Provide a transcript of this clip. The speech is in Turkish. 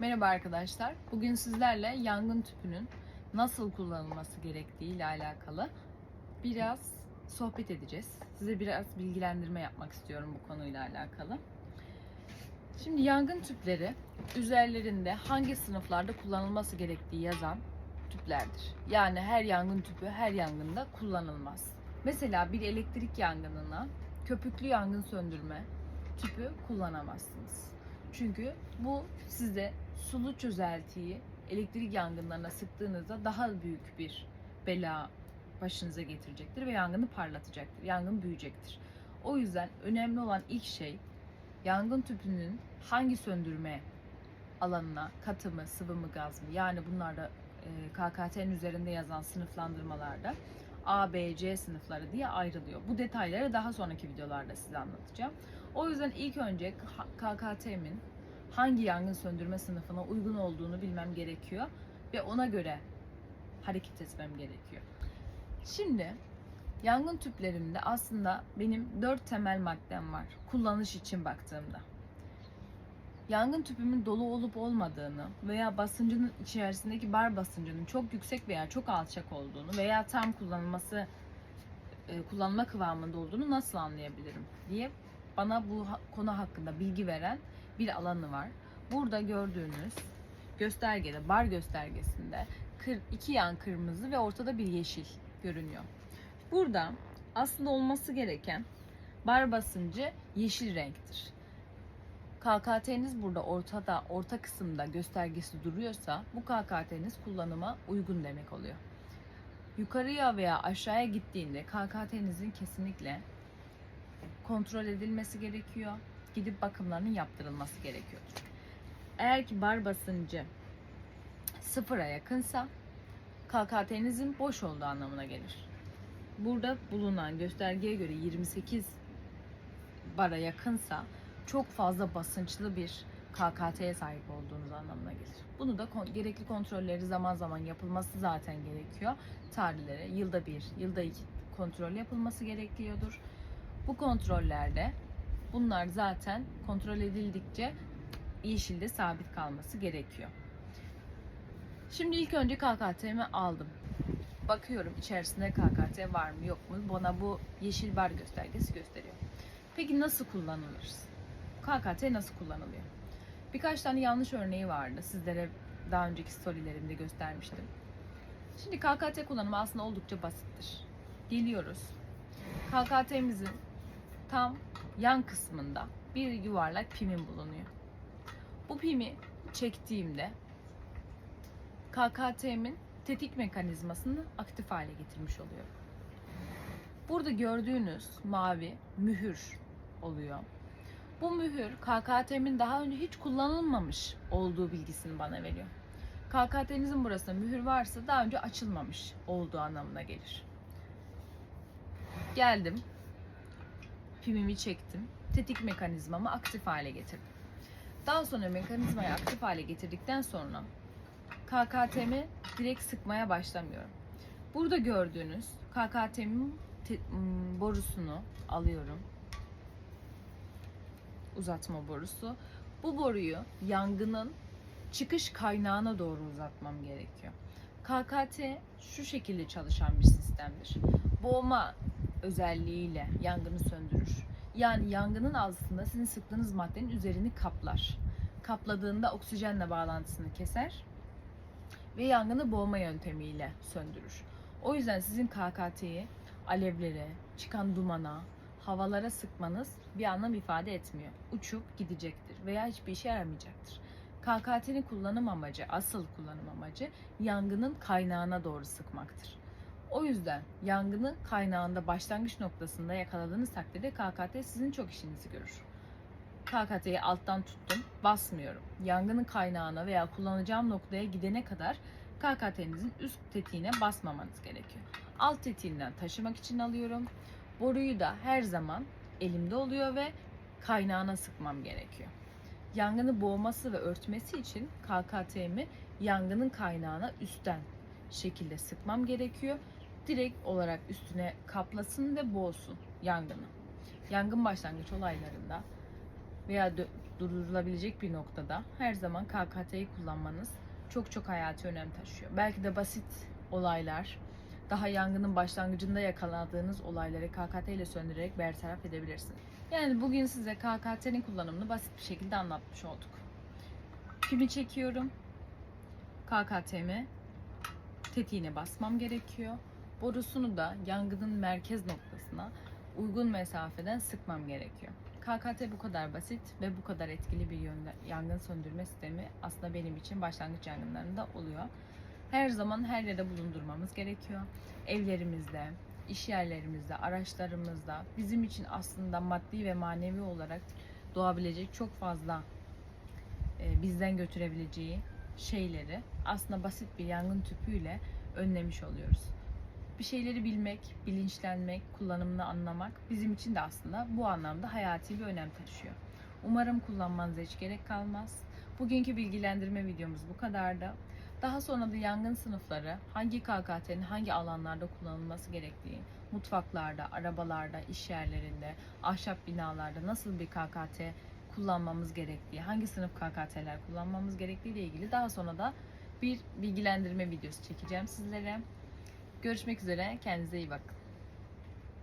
Merhaba arkadaşlar. Bugün sizlerle yangın tüpünün nasıl kullanılması gerektiği ile alakalı biraz sohbet edeceğiz. Size biraz bilgilendirme yapmak istiyorum bu konuyla alakalı. Şimdi yangın tüpleri üzerlerinde hangi sınıflarda kullanılması gerektiği yazan tüplerdir. Yani her yangın tüpü her yangında kullanılmaz. Mesela bir elektrik yangınına köpüklü yangın söndürme tüpü kullanamazsınız. Çünkü bu size sulu çözeltiyi elektrik yangınlarına sıktığınızda daha büyük bir bela başınıza getirecektir ve yangını parlatacaktır. Yangın büyüyecektir. O yüzden önemli olan ilk şey yangın tüpünün hangi söndürme alanına katı mı, sıvı mı, gaz mı? Yani bunlarda e, KKT'nin üzerinde yazan sınıflandırmalarda A, B, C sınıfları diye ayrılıyor. Bu detayları daha sonraki videolarda size anlatacağım. O yüzden ilk önce KKT'min hangi yangın söndürme sınıfına uygun olduğunu bilmem gerekiyor ve ona göre hareket etmem gerekiyor. Şimdi yangın tüplerimde aslında benim dört temel maddem var kullanış için baktığımda. Yangın tüpümün dolu olup olmadığını veya basıncının içerisindeki bar basıncının çok yüksek veya çok alçak olduğunu veya tam kullanılması e, kullanma kıvamında olduğunu nasıl anlayabilirim diye bana bu konu hakkında bilgi veren bir alanı var. Burada gördüğünüz göstergede, bar göstergesinde iki yan kırmızı ve ortada bir yeşil görünüyor. Burada aslında olması gereken bar basıncı yeşil renktir. KKT'niz burada ortada, orta kısımda göstergesi duruyorsa bu KKT'niz kullanıma uygun demek oluyor. Yukarıya veya aşağıya gittiğinde KKT'nizin kesinlikle kontrol edilmesi gerekiyor. Gidip bakımlarının yaptırılması gerekiyordur. Eğer ki bar basıncı sıfıra yakınsa KKT'nizin boş olduğu anlamına gelir. Burada bulunan göstergeye göre 28 bara yakınsa çok fazla basınçlı bir KKT'ye sahip olduğunuz anlamına gelir. Bunu da kon- gerekli kontrolleri zaman zaman yapılması zaten gerekiyor. Tarihlere yılda bir, yılda iki kontrol yapılması gerekiyordur. Bu kontrollerde bunlar zaten kontrol edildikçe yeşilde sabit kalması gerekiyor. Şimdi ilk önce KKT'mi aldım. Bakıyorum içerisinde KKT var mı yok mu? Bana bu yeşil bar göstergesi gösteriyor. Peki nasıl kullanılır? KKT nasıl kullanılıyor? Birkaç tane yanlış örneği vardı. Sizlere daha önceki storylerimde göstermiştim. Şimdi KKT kullanımı aslında oldukça basittir. Geliyoruz. KKT'mizin tam yan kısmında bir yuvarlak pimim bulunuyor. Bu pimi çektiğimde KKT'min tetik mekanizmasını aktif hale getirmiş oluyor. Burada gördüğünüz mavi mühür oluyor. Bu mühür KKT'min daha önce hiç kullanılmamış olduğu bilgisini bana veriyor. KKT'nizin burasında mühür varsa daha önce açılmamış olduğu anlamına gelir. Geldim. Pimimi çektim. Tetik mekanizmamı aktif hale getirdim. Daha sonra mekanizmayı aktif hale getirdikten sonra KKT'mi direkt sıkmaya başlamıyorum. Burada gördüğünüz KKT'min borusunu alıyorum. Uzatma borusu. Bu boruyu yangının çıkış kaynağına doğru uzatmam gerekiyor. KKT şu şekilde çalışan bir sistemdir. Boğma özelliğiyle yangını söndürür. Yani yangının aslında sizin sıktığınız maddenin üzerini kaplar. Kapladığında oksijenle bağlantısını keser ve yangını boğma yöntemiyle söndürür. O yüzden sizin KKT'yi alevlere, çıkan dumana, havalara sıkmanız bir anlam ifade etmiyor. Uçup gidecektir veya hiçbir işe yaramayacaktır. KKT'nin kullanım amacı, asıl kullanım amacı yangının kaynağına doğru sıkmaktır. O yüzden yangını kaynağında başlangıç noktasında yakaladığınız takdirde KKT sizin çok işinizi görür. KKT'yi alttan tuttum, basmıyorum. Yangının kaynağına veya kullanacağım noktaya gidene kadar KKT'nizin üst tetiğine basmamanız gerekiyor. Alt tetiğinden taşımak için alıyorum. Boruyu da her zaman elimde oluyor ve kaynağına sıkmam gerekiyor. Yangını boğması ve örtmesi için KKT'mi yangının kaynağına üstten şekilde sıkmam gerekiyor. Direkt olarak üstüne kaplasın ve boğsun yangını. Yangın başlangıç olaylarında veya durdurulabilecek bir noktada her zaman KKT'yi kullanmanız çok çok hayati önem taşıyor. Belki de basit olaylar, daha yangının başlangıcında yakaladığınız olayları KKT ile söndürerek bertaraf edebilirsiniz. Yani bugün size KKT'nin kullanımını basit bir şekilde anlatmış olduk. Pimi çekiyorum. KKT'mi tetiğine basmam gerekiyor. Borusunu da yangının merkez noktasına uygun mesafeden sıkmam gerekiyor. KKT bu kadar basit ve bu kadar etkili bir yönde yangın söndürme sistemi aslında benim için başlangıç yangınlarında oluyor. Her zaman her yerde bulundurmamız gerekiyor. Evlerimizde, iş yerlerimizde, araçlarımızda bizim için aslında maddi ve manevi olarak doğabilecek çok fazla e, bizden götürebileceği şeyleri aslında basit bir yangın tüpüyle önlemiş oluyoruz. Bir şeyleri bilmek, bilinçlenmek, kullanımını anlamak bizim için de aslında bu anlamda hayati bir önem taşıyor. Umarım kullanmanıza hiç gerek kalmaz. Bugünkü bilgilendirme videomuz bu kadardı. Daha sonra da yangın sınıfları, hangi KKT'nin hangi alanlarda kullanılması gerektiği, mutfaklarda, arabalarda, iş yerlerinde, ahşap binalarda nasıl bir KKT kullanmamız gerektiği, hangi sınıf KKT'ler kullanmamız gerektiği ile ilgili daha sonra da bir bilgilendirme videosu çekeceğim sizlere. Görüşmek üzere, kendinize iyi bakın.